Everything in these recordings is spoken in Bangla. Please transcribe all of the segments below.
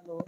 Alô?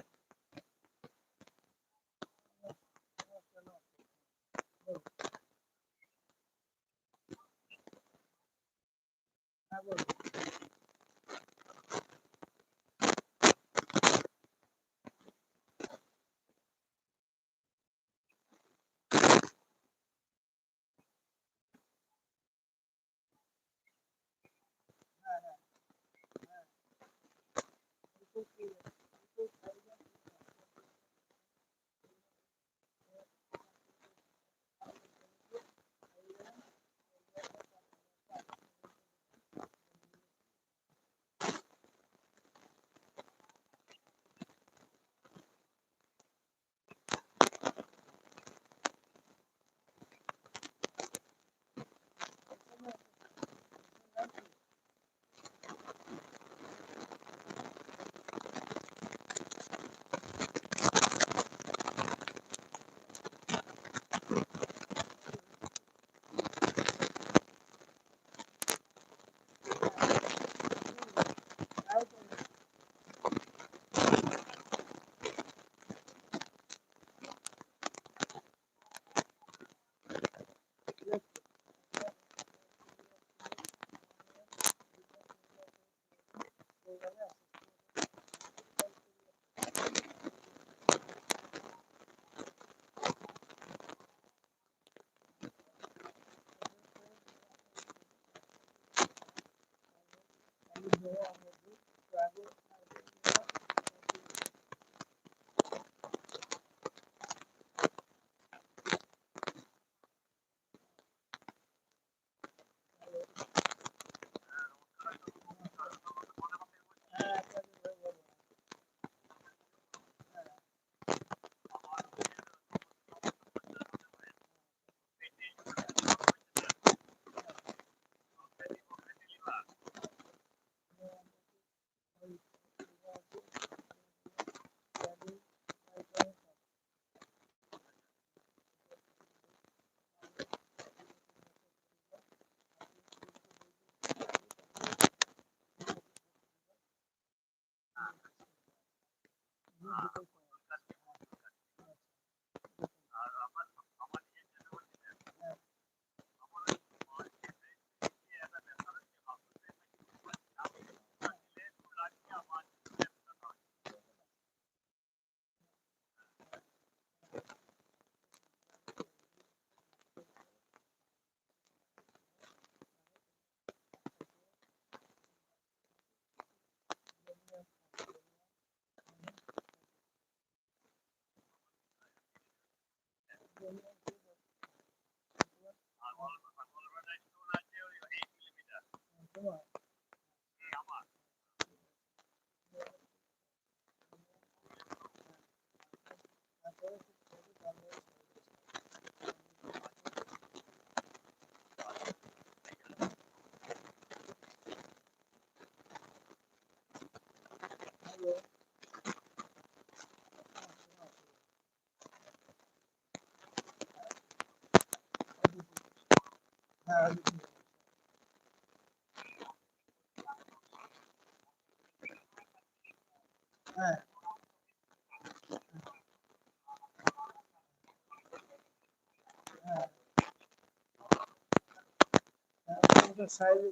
সাইড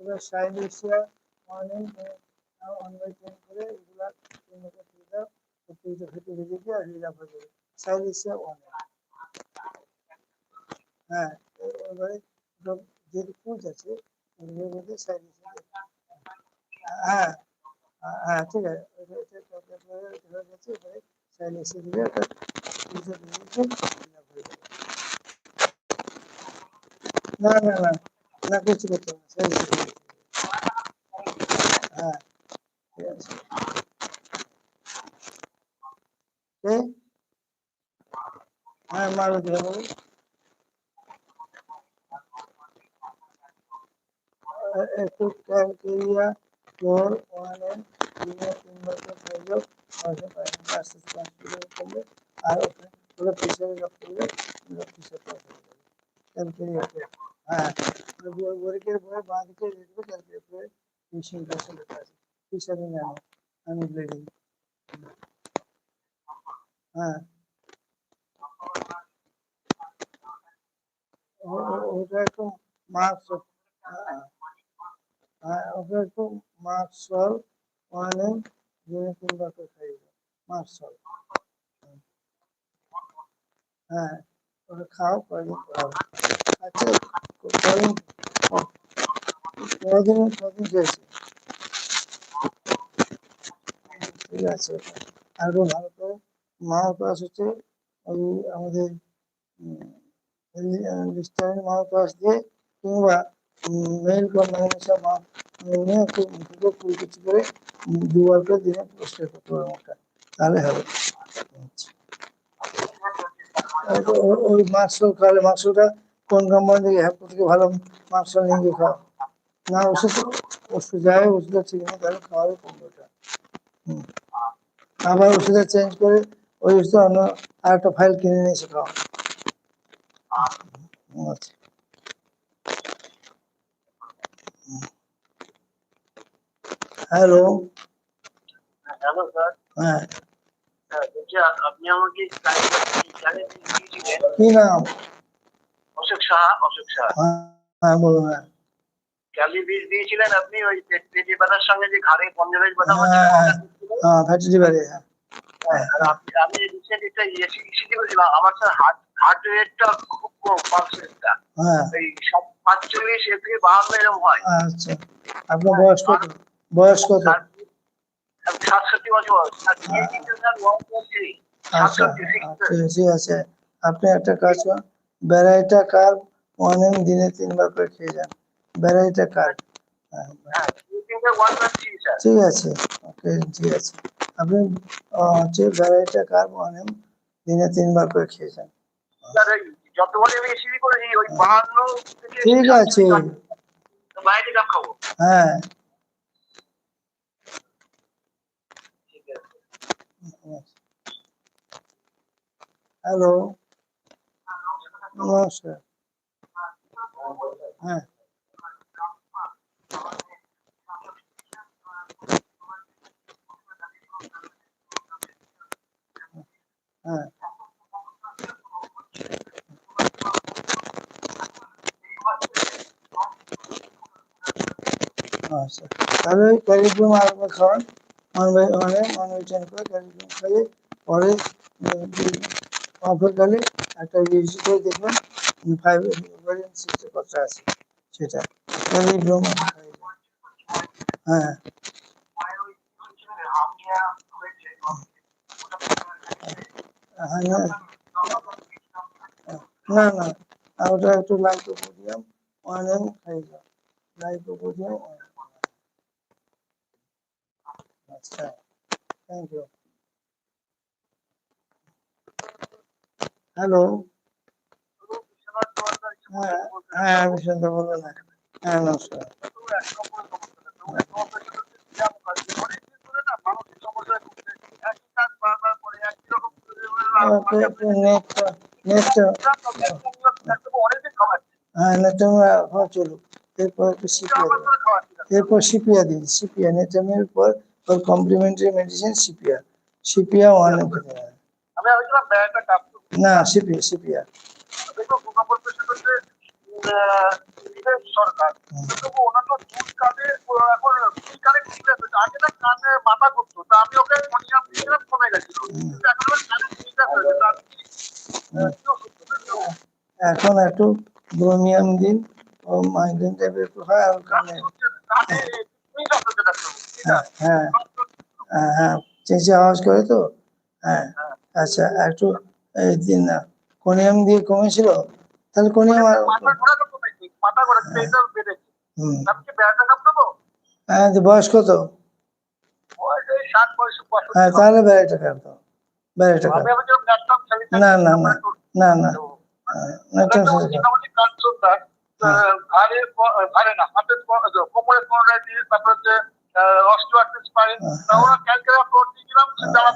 ওটা সাইড এসে অনেক অনলাইন করে এগুলা তিনটা দিয়ে দাও প্রত্যেকটা ফেটে ভেজে দিয়ে আর রিজার্ভ হয়ে যাবে সাইড এসে অনেক হ্যাঁ এবারে সব কুচ আছে ওগুলোর মধ্যে হ্যাঁ হ্যাঁ ঠিক আছে। না না না হ্যাঁ ঠিক আছে। হ্যাঁ মারুতি বাবু। ক্রাইটেরিয়া ফোর ওয়ানের তিন বছর প্রয়োগ নয়শো আস্তে আস্তে কনফিগার করলে আর ওখানে পুরো পিছনে লক করলে পাস হয়ে যাবে ক্রাইটেরিয়া হ্যাঁ বরিকের পরে বাঁ দিকে ক্রাইটেরিয়া ফোরে মেশিন পাশে লেখা আছে পিছনে জানো আমি ব্লিডিং হ্যাঁ ওটা একটু মার্কস হ্যাঁ ওটা একটু মার্কস হল মানে দিনে তিনবার করে খাইয়ে মার্কস হল হ্যাঁ ওটা খাও কয়দিন খাও আচ্ছা কদিন কদিন কদিন খেয়েছে ঠিক আছে আরও ভালো করে মাও ক্লাস হচ্ছে ওই আমাদের লিস্টারের মাও ক্লাস দিয়ে কিংবা মেল কন্ডামিনেশন মা করে দুবার করে দিনে পরিষ্কার করতে হবে মুখটা তাহলে হবে। ওই মাংসল খাওয়ালে মাংসটা কোন কোম্পানি থেকে হ্যাপ থেকে ভালো মাংস নিয়ে খাওয়া। না, ওষুধ ওষুধ যায় ওষুধটা ঠিক নেই তাহলে খাওয়াবে পনেরোটা। হুম। আবার ওষুধটা চেঞ্জ করে ওই ওষুধ অন্য আর একটা ফাইল কিনে নিয়ে এসে খাওয়া। আচ্ছা। হ্যালো হ্যালো স্যার হ্যাঁ হ্যাঁ, বলছি আ- আপনি আমাকে কি নাম? অশোক সাহা অশোক সাহা। হ্যাঁ হ্যাঁ বলুন বীজ দিয়েছিলেন আপনি ওই পে- পেটে সঙ্গে যে ঘাড়ে পঞ্জাবের ব্যথা হচ্ছে। ওটা দিয়েছিলেন? ফ্যাটি লিভারে আর আমি রিসেন্ট ইসিজি করেছিলাম আমার স্যার হার্ট হার্ট রেটটা খুব কম হ্যাঁ। এই থেকে বাহান্ন এরকম হয়। আচ্ছা আপনার বয়স কত? বয়স কত? আচ্ছা। আচ্ছা, ঠিক আছে। আপনি একটা কাজ করুন। ভ্যারাইটা কার অনেক দিনে তিনবার করে খেয়ে যান। ভ্যারাইটা কার? হ্যাঁ হ্যাঁ ঠিক আছে। ওকে ঠিক আছে। আপনি হচ্ছে ভ্যারাইটা কার মর্নিং দিনে তিনবার করে খেয়ে যান। ঠিক আছে। যতবার আমি এসিবি করেছি ওই বাহান্ন থেকে ঠিক আছে বাইরে কাপ খাব হ্যাঁ ঠিক আছে হ্যালো নমস্কার হ্যাঁ হ্যাঁ আচ্ছা তাহলে ওই ক্যালিগ্রাম মানে মানে মানে রিটার্ন করে ক্যালিগ্রাম পরে অফার গেলে একটা ইউজ করে দেখবেন ফাইভ সিক্সটি কত আছে, সেটা। ক্যালিগ্রাম হ্যাঁ। হ্যাঁ না না না ওটা একটু লাইকোপোডিয়াম অনেম খাই যাও লাইকোপোডিয়াম আচ্ছা থ্যাংক ইউ হ্যালো হ্যাঁ হ্যাঁ আমি শুনতে বলব না হ্যাঁ নমস্কার। হ্যাঁ চলুক। এরপর সিপিয়া দিন সিপিয়া দিন ওর complementary medicine sepia sepia one খেতে হবে আমি ভাবছিলাম ব্যাগটা কাপ না সরকার তবু অন্যান্য এখন আগে কানে মাথা করতো তা আমি ওকে মনিয়াম দিয়েছিলাম কমে গেছিল এখন কানে ঠিক আছে একটু ব্রোমিয়াম দিন ও মাইগ্রেন টাইপের একটু হয় আর কানে হ্যাঁ হ্যাঁ। হ্যাঁ হ্যাঁ চেঁচে আওয়াজ করে তো? হ্যাঁ আচ্ছা একটু দিন না কোনিয়াম দিয়ে কমেছিল? তাহলে কোনিয়াম আর হ্যাঁ। বয়স কত হ্যাঁ তাহলে ভাবছিলাম ল্যাপটপ না না না না না ঘাড়ে ঘাড়ে তারপর হচ্ছে তা ওরা ক্যালকুলেট করে দিয়েছিলাম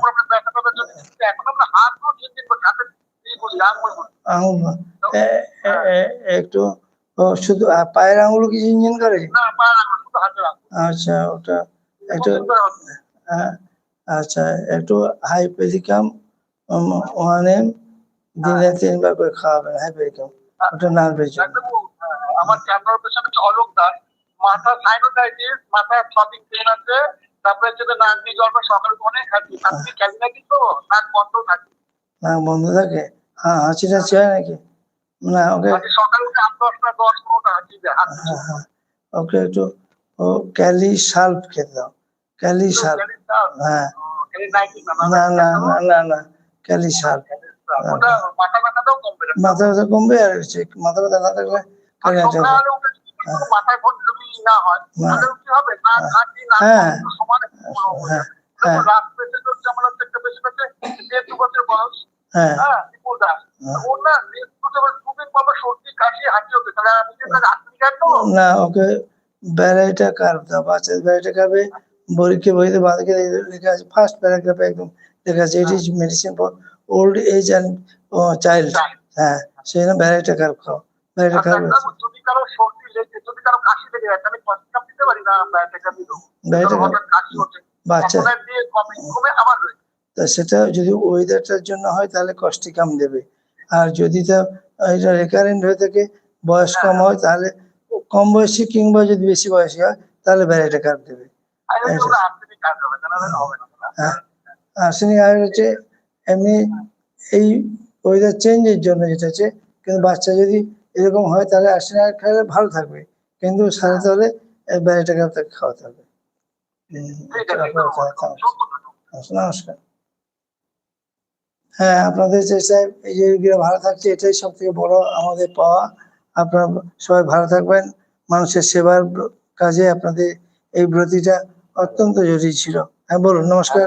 প্রবলেম এখন আমরা হাত করছি হাতে একটু শুধু পায়ের আঙুল কিছু ইঞ্জিন করে আচ্ছা ওটা একটু? হ্যাঁ, আচ্ছা একটু হাইপেলিকাম ওয়ান এম দিনে তিনবার করে খাওয়াবেন হ্যাঁ। বেরকম ওটা নার্ভের জন্য আমার পেশেন্ট হচ্ছে অলোক দাস মাথা সাইনোসাইটিস মাথায় থ্রপিং পেন আছে তারপরে হচ্ছে নাক দিয়ে জল সকালে অনেক হাঁচি আপনি ক্যালি নাকি তো? নাক বন্ধ থাকে। নাক বন্ধ থাকে? হ্যাঁ হয় নাকি? না ওকে। সকালে উঠে আট দশটা দশ পনেরোটা হাঁচি হ্যাঁ হ্যাঁ। ওকে একটু ও ক্যালি সাল্প খেতে দাও। ক্যালি সাল্প হ্যাঁ। না না না না না ক্যালি সাল্প ওটা মাথা ব্যথাটাও কমবে না মাথা ব্যথা কমবে আর মাথা ব্যথা না থাকলে কোনো মাথায় ভোট যদি না হয়। তাহলে কি হবে না হ্যাঁ। সমানে পুরো হয়ে। হ্যাঁ যাবে। হ্যাঁ। দেখুন, রাত পেশেন্ট হচ্ছে আমার হচ্ছে একটা পেশেন্ট আছে দেড় বছর বয়স হ্যাঁ। হ্যাঁ বিপুল দাস হ্যাঁ। ওর না দেড় দু বছর দুদিন বাবা সর্দি কাশি হাঁচি হতে তাহলে আমি যে তাকে আপনি কেন? না ওকে ব্যারাইটা কার্ভ দাও বাচ্চার ব্যারাইটা কার্ভে বইকে বইতে বাঁধকে লেখা আছে ফার্স্ট প্যারাগ্রাফে একদম। লেখা আছে it is medicine for old age and child হ্যাঁ সেই জন্য ব্যারাইটা কার্ভ খাও। ব্যারাইটা আর কার্ভ যদি কারও সর্দি যদি কারও কাশি লেগে যায় তাহলে কনসাম দিতে পারি না ব্যাটাকা দিল ব্যারাইটা কাশি হচ্ছে। বাচ্চা। কমে কমে আবার তা সেটা যদি ওয়েদারটার জন্য হয় তাহলে দেবে। আর যদি তা এটা রেকারেন্ট হয়ে থাকে বয়স কম হয়। তাহলে কম বয়সী কিংবা যদি বেশি বয়সী হয় তাহলে ব্যারাইটা কার্ভ দেবে। আর এই আচ্ছা। হ্যাঁ। আর্সেনিক হচ্ছে এমনি এই ওয়েদার চেঞ্জের জন্য যেটা হচ্ছে কিন্তু বাচ্চা যদি এরকম হয় তাহলে আর্সেনিক খেলে ভালো থাকবে। কিন্তু সারাতে তাহলে ব্যারাইটা কার্ভ তাকে খাওয়াতে হবে। ধন্যবাদ। নমস্কার। হ্যাঁ আপনাদের চেষ্টায় এই যে রোগীরা ভালো থাকছে এটাই সব থেকে বড় আমাদের পাওয়া। আপনারা সবাই ভালো থাকবেন। মানুষের সেবার কাজে আপনাদের এই ব্রতিটা অত্যন্ত জরুরি ছিল। হ্যাঁ বলুন নমস্কার।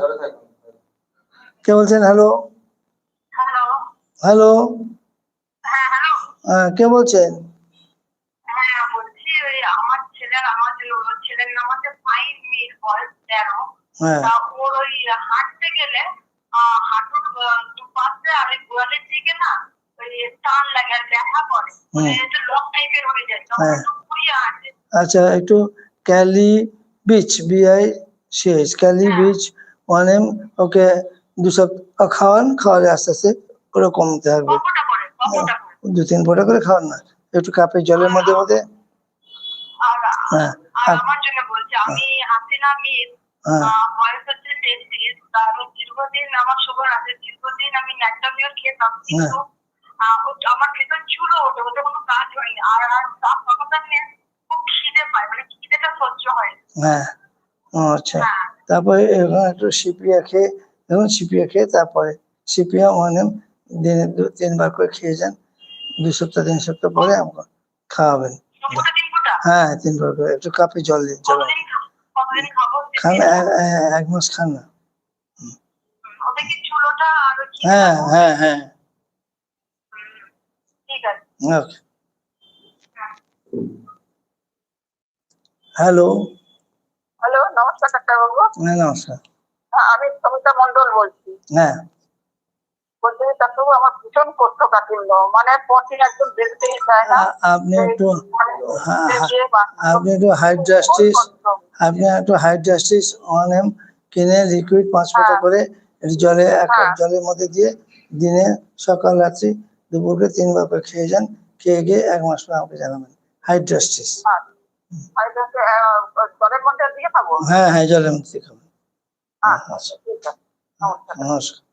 কে বলছেন? হ্যালো। হ্যালো হ্যালো হ্যাঁ হ্যালো হ্যাঁ কে বলছেন হ্যাঁ বলছি ওই আমার ছেলের আমার ওর ছেলের নাম আছে ফাইভ মিনিট বয়স তেরো। হ্যাঁ। ওর ওই হাঁটতে গেলে হাঁটুর দুপাশে আর ওই গোয়ালের দিকে না ওই টান লাগে আর ব্যথা করে। মানে একটু লক টাইপের হয়ে যায় তখন হ্যাঁ। ঘুরিয়ে হাঁটে আচ্ছা একটু ক্যালি বিচ বিআই শেষ ক্যালি বিচ ওয়ান এম ওকে দু সপ্তাহ খাওয়ান খাওয়ালে আস্তে আস্তে ওরা কমতে থাকবে দু তিন ফোঁটা করে খাওয়ান না একটু কাপের জলের মধ্যে মধ্যে। হ্যাঁ আমার জন্য বলছি আমি হাসিনা মির হ্যাঁ। আহ, বয়স হচ্ছে তেত্রিশ তার দীর্ঘদিন আমার সুগার আছে দীর্ঘদিন আমি ন্যাকটামিও খেতাম কিন্তু আমার ভেতর ওটা কোনো কাজ হয়নি। আর আর নিয়ে খুব খিদে পায় মানে খিদেটা সহ্য হয় হ্যাঁ। আচ্ছা। হ্যাঁ। তারপরে একটু সিপিয়া খেয়ে দেখুন সিপিয়া খেয়ে তারপরে সিপিয়া এম দিনে দু তিনবার করে খেয়ে যান। দু সপ্তাহ তিন সপ্তাহ পরে আমাকে খাওয়াবেন। হ্যাঁ তিনবার করে। একটু কাপে জল দিন খাব? খান এক- মাস খান না। হ্যাঁ হ্যাঁ হ্যাঁ। ওকে। হ্যালো। হ্যালো নমস্কার ডাক্তারবাবু। হ্যাঁ নমস্কার। হ্যাঁ, আমি সমিতা মন্ডল বলছি। হ্যাঁ। বলছি যে ডাক্তারবাবু আমার ভীষণ কোষ্ঠকাঠিন্য মানে পটি একদম বেরোতেই চায় না। আপনি একটু হ্যাঁ, হ্যাঁ, আপনি একটু জাস্টিস আপনি একটু জাস্টিস এম কিনে লিকুইড পাঁচ ফোঁটা হ্যাঁ। করে জলে এক। জলের মধ্যে দিয়ে দিনে সকাল রাত্রি দুপুরকে তিনবার করে খেয়ে যান। খেয়ে গিয়ে এক মাস পর আমাকে জানাবেন। জাস্টিস খাব? হ্যাঁ হ্যাঁ জলের মধ্যে খাবেন আচ্ছা নমস্কার।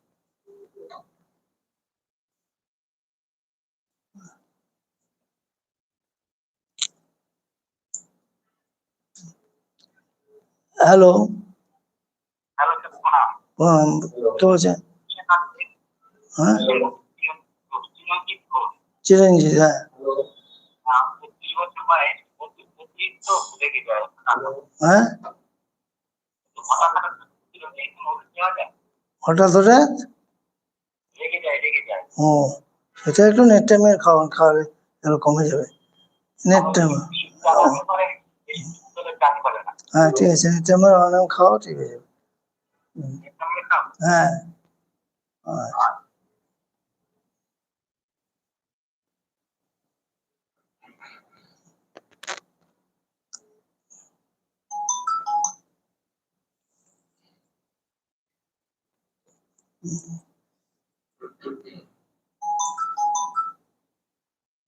হ্যালো। কে বলছেন? হ্যাঁ? চিরঞ্জিত হ্যাঁ। হ্যাঁ? হঠাৎ হঠাৎ ও সেটা একটু নেট টাইমের খাওয়ান খাওয়ালে কমে যাবে। নেট টাইম হ্যাঁ ঠিক আছে নেট টাইমের অনেক খাওয়া ঠিক আছে হুম, হ্যাঁ আচ্ছা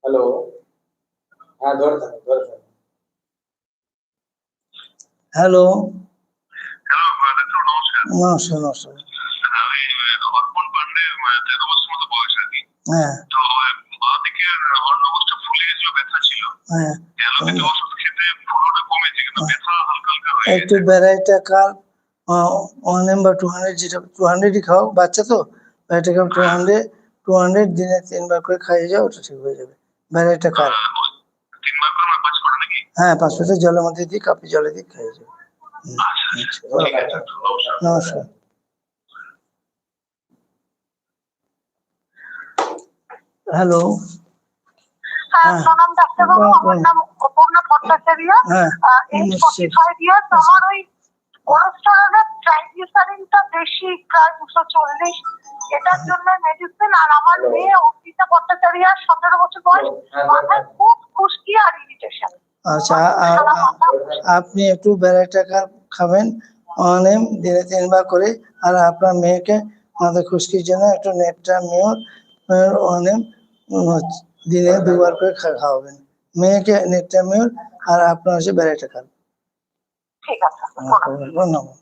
হ্যালো হ্যাঁ ধরে থাকো ধরে থাকো হ্যালো নমস্কার নমস্কার নমস্কার অর্পণ পান্ডে তেরো বছর মতো বয়স আর কি তো বা দিকের অন্নবসটা ফুলে গেছিল ব্যথা ছিল অ্যালোপ্যাথি ওষুধ খেতে ফুলোটা কমেছে কিন্তু ব্যথা হালকা হালকা হয়ে একটু ব্যারাইটা ওয়ান টু হান্ড্রেড যেটা টু হান্ড্রেডই খাও বাচ্চা তো ব্যারাইটা টু হান্ড্রেড টু হান্ড্রেড দিনে তিনবার করে খাইয়ে যাও ওটা ঠিক হয়ে যাবে ব্যারাইটা কার আহ, ওই তিনবার করে আমার পাঁচ করে নাকি হ্যাঁ পাঁচ লিটার জলের মধ্যে দিয়ে কাপে জলে দিয়ে খাইয়ে হুম, আচ্ছা, ডাক্তার, নমস্কার। হ্যালো। হ্যাঁ হ্যাঁ। প্রণাম ডাক্তারবাবু হ্যাঁ, আমার নাম অপর্ণা ভট্টাচার্য। হ্যাঁ এজ নিশ্চয়ই। ফর্টি ফাইভ ইয়ার্স আমার ওই কোলেস্টেরলের ট্রাইগ্লিসারিনটা বেশি প্রায় দুশো চল্লিশ। এটার জন্য মেডিসিন আর আমার মেয়ে অর্পিতা ভট্টাচার্য সতেরো বছর বয়স। মাথায় খুব খুশকি আর ইরিটেশন আচ্ছা আপনি একটু ব্যারাইটা কাপ খাবেন। অনেম দিনে তিনবার করে। আর আপনার মেয়েকে মাথা খুশকির জন্য একটু নেটটা মেয়র অনেম দিনে দুবার করে খাওয়াবেন। মেয়েকে নেটটা মেয়র আর আপনার হচ্ছে ব্যারাইটা খান। ঠিক ধন্যবাদ।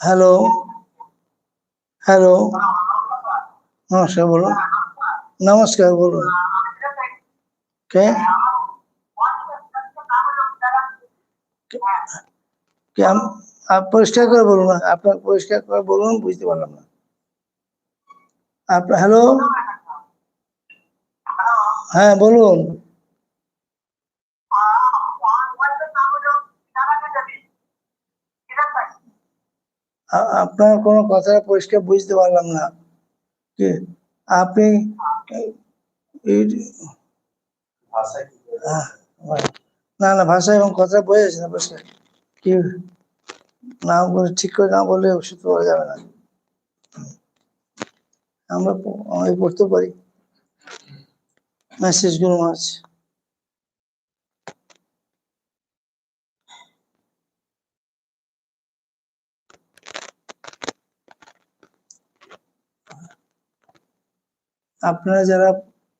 হ্যালো হ্যালো নমস্কার বলুন। নমস্কার, বলুন। কে? পরিষ্কার করে বলুন আপনার পরিষ্কার করে বলুন, বুঝতে পারলাম না। আপনার হ্যালো? হ্যাঁ বলুন। আপনার কোনো কথা পরিষ্কার বুঝতে পারলাম না। কি? আপনি না না, ভাষা এবং কথা বয়ে যাচ্ছে না, বসে। কি? না বলে ঠিক করে না বলে ওষুধ পাওয়া যাবে না। আমরা পড়তে পারি। মেসেজগুলো আছে আপনারা যারা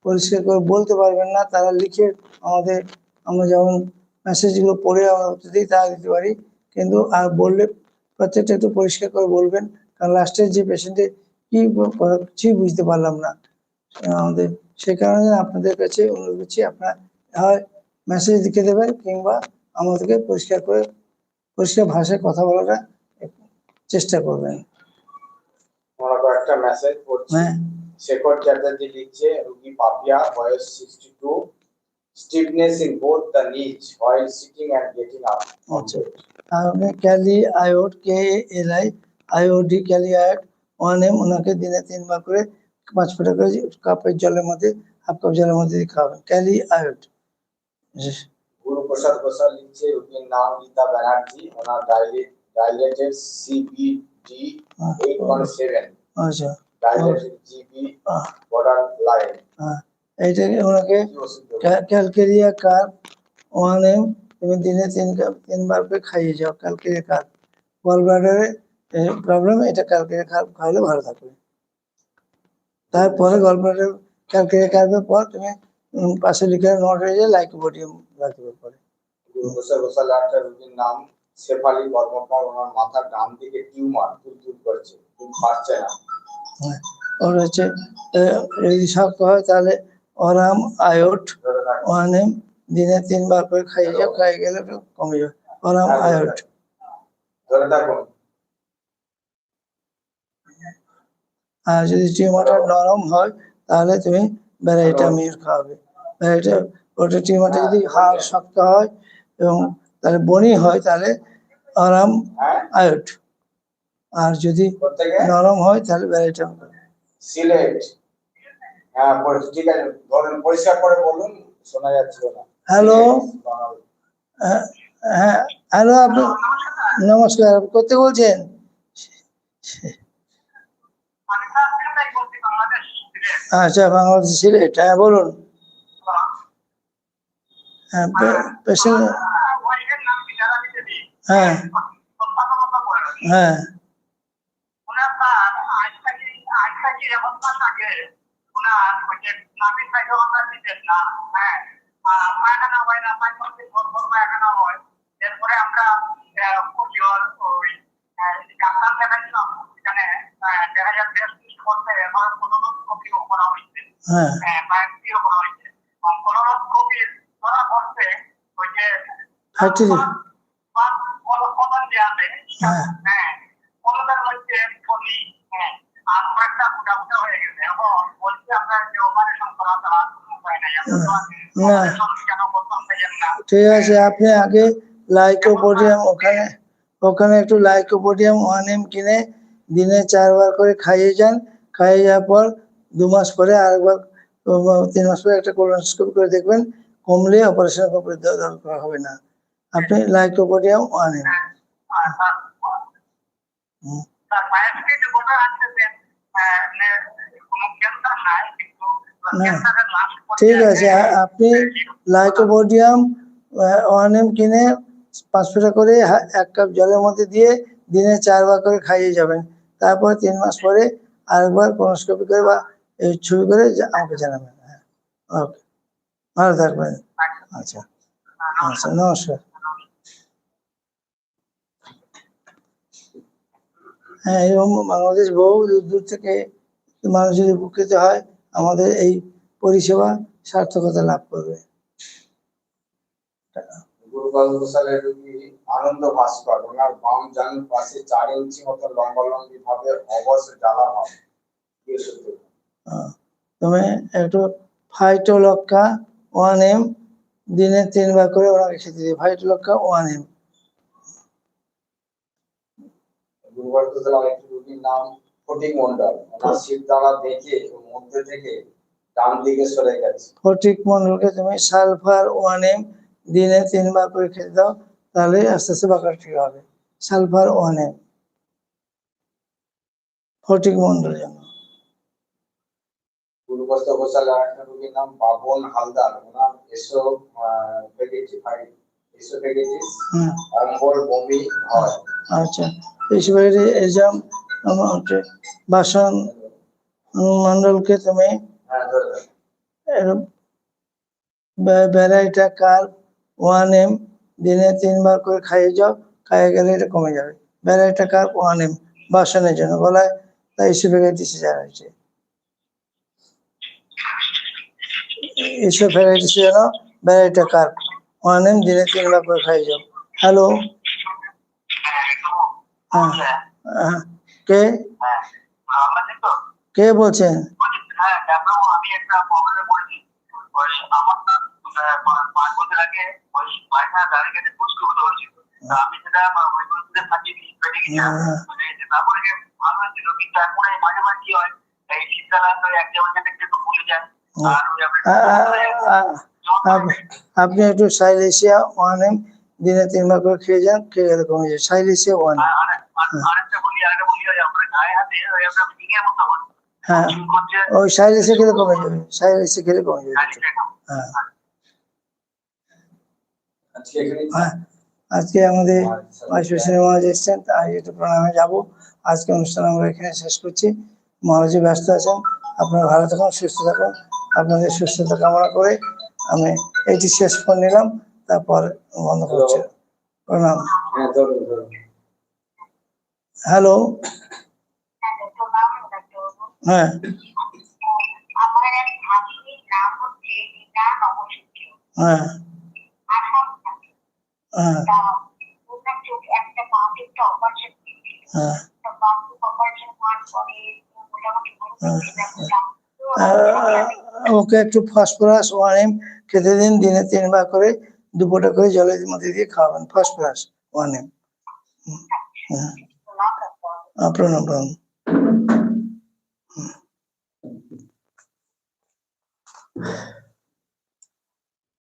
পরিষ্কার করে বলতে পারবেন না তারা লিখে আমাদের আমরা যেমন মেসেজগুলো পড়ে আমরা দিই তা দিতে পারি। কিন্তু আর বললে প্রত্যেকটা একটু পরিষ্কার করে বলবেন কারণ লাস্টের যে পেশেন্টের কি কিছুই বুঝতে পারলাম না। আমাদের সে কারণে আপনাদের কাছে অনুরোধ করছি আপনারা হয় মেসেজ লিখে দেবেন কিংবা আমাদেরকে পরিষ্কার করে পরিষ্কার ভাষায় কথা বলাটা চেষ্টা করবেন। কয়েকটা মেসেজ হ্যাঁ। শেখর চ্যাটার্জি লিখছে রুগী পাপিয়া বয়স sixty two stiffness in both the knees while sitting and getting up. আচ্ছা। আপনি ক্যালি আয়োড K L I IOD Kelly আয়োড one M ওনাকে দিনে তিনবার করে পাঁচ ফোঁটা করে কাপের জলের মধ্যে হাফ কাপ জলের মধ্যে খাওয়াবেন। ক্যালি আয়োড। গুরু প্রসাদ ঘোষাল লিখছে রুগীর নাম গীতা ব্যানার্জি ওনার dilate dilated CBD eight point seven আচ্ছা। এইটাকে ওনাকে ক্যালকেরিয়া ওয়ান এম তুমি দিনে তিন কাপ তিনবার করে খাইয়ে যাও ক্যালকেরিয়া কার গল ব্লাডারে প্রবলেম এটা ক্যালকেরিয়া খাওয়ালে ভালো থাকবে। তারপরে গল ব্লাডার ক্যালকেরিয়া পর তুমি পাশে লিখে নোট হয়ে যায় লাইক বডিয়াম রাখবে পরে। নাম শেফালি কর্মকার ওনার মাথার ডান দিকে টিউমার তুল তুল করছে পারছে না। ওর হচ্ছে যদি শক্ত হয় তাহলে অরাম আয়োট এম দিনে তিনবার করে খাইয়ে যাও খাইয়ে গেলে একটু কমে যাবে। অরাম আয়োট। আর যদি টিউমারটা নরম হয় তাহলে তুমি ব্যারাইটা মির খাওয়াবে। ব্যারাইটা ওটা টিউমারটা যদি হাড় শক্ত হয় এবং তাহলে বনি হয় তাহলে আরাম হ্যাঁ। আয়োট। আর যদি নরম হয় তাহলে ব্যারাইটা সিলেট হ্যাঁ ঠিক আছে পরিষ্কার করে বলুন শোনা যাচ্ছিল না। হ্যালো। হ্যাঁ হ্যালো আপনি নমস্কার আপনি কোথেকে বলছেন? আচ্ছা বাংলাদেশ সিলেট হ্যাঁ বলুন। হ্যাঁ পেশেন্ট হ্যাঁ। হ্যাঁ। নামি খাইতে আমরা দিতেন না হ্যাঁ পায়খানা হয় না ভোর ভোর পায়খানা হয় এরপরে আমরা আহ, ওই ডাক্তার দেখাচ্ছিলাম এখানে দেখা যায় টেস্ট টেস্ট করতে আমার কোলোনোস্কোপিও করা হয়েছে হ্যাঁ বায়োপসিও করা হয়েছে কোলোনোস্কোপির করা করতে ওই যে কলন দেওয়াতে হ্যাঁ। কলমের মধ্যে না। ঠিক আছে আপনি আগে লাইকোপোডিয়াম ওখানে ওখানে একটু লাইকোপোডিয়াম ওয়ান এম কিনে দিনে চারবার করে খাইয়ে যান। খাইয়ে যাওয়ার পর দু মাস পরে আরেকবার তিন মাস পরে একটা কোলোনোস্কোপি করে দেখবেন কমলে অপারেশন দরকার হবে না। আপনি লাইকোপোডিয়াম ওয়ান এম আর ঠিক আছে আপনি লাইকোপোডিয়াম ওয়ান এম কিনে পাঁচশো টাকা করে এক কাপ জলের মধ্যে দিয়ে দিনে চারবার করে খাইয়ে যাবেন। তারপর তিন মাস পরে আরেকবার কোনোস্কোপি করে বা এই ছবি করে আমাকে জানাবেন। হ্যাঁ ওকে। ভালো থাকবেন। আচ্ছা। আচ্ছা নমস্কার। হ্যাঁ এরকম বাংলাদেশ বহু দূর দূর থেকে মানুষ যদি উপকৃত হয়। আমাদের এই পরিষেবা সার্থকতা লাভ করবে। আনন্দ ভাস্কর ওনার বাম পাশে চার ইঞ্চি মতো লম্বালম্বি ভাবে জ্বালা হয়। তুমি একটু ফাইটোলক্কা ওয়ান এম দিনে তিনবার করে ওনাকে খেতে দিই ফাইটোলক্কা ওয়ান এম। গুরুবার ঘোষাল আরেকটি রোগীর নাম ফটিক মন্ডল ওনার শীত দ্বারা দেখে মধ্যে থেকে ডান দিকে সরে গেছে। ফটিক মন্ডলকে তুমি সালফার ওয়ান এম দিনে তিনবার করে খেতে দাও তাহলে আস্তে আস্তে বাঁকা ঠিক হবে। Sulphur one. M Fatik Mondal জন্য। গুরুপ্রসাদ ঘোষাল আরেকটা রোগীর নাম বাবন হালদার। ওনার এসো এসোফেগেটিস হুম অম্বল বমি হয়। আচ্ছা। এক্সাম হচ্ছে বাসন মন্ডলকে তুমি ভ্যারাইটা কার ওয়ান এম দিনে তিনবার করে খাইয়ে যাও, খাইয়ে গেলে এটা কমে যাবে। ভ্যারাইটা কার ওয়ান এম বাসনের জন্য গলায় তাই যা হয়েছে। ইসোফেগাইটিস জন্য ভ্যারাইটা কার ওয়ান এম দিনে তিনবার করে খাইয়ে যাও। হ্যালো? হ্যাঁ হ্যাঁ কে? হ্যাঁ কে বলছেন? হ্যাঁ কি হয় আ- আপ- আপনি একটু সাইলেশিয়া ওয়ান এম দিনে তিন তিনবার করে খেয়ে যান খেয়ে গেলে কমে যাবে সাইলেশিয়া ওয়ান বলি ওই হ্যাঁ। ওই সাইলেশিয়া খেলে কমে যাবে সাইলেশিয়া খেলে কমে যাবে। হ্যাঁ। আজকে এখানে হ্যাঁ। আজকে আমাদের মাইশোর সিনেমা এসেছেন তাই একটু প্রণামে যাব। আজকে অনুষ্ঠান আমরা এখানে শেষ করছি। মহারাজি ব্যস্ত আছেন। আপনারা ভালো থাকুন সুস্থ থাকুন। আপনাদের সুস্থতা কামনা করে আমি এইটি শেষ করে নিলাম। তারপর বন্ধ করছি। প্রণাম। হ্যাঁ হ্যালো হ্যাঁ। হ্যাঁ। হ্যাঁ। হ্যাঁ। হ্যাঁ। ওকে একটু ফসফরাস ওয়ান খেতে দিন দিনে তিনবার করে দুপুরটা করে জলের মধ্যে দিয়ে খাওয়াবেন ফসফরাস ওয়ান এম না প্রণাম প্রণাম। হুম।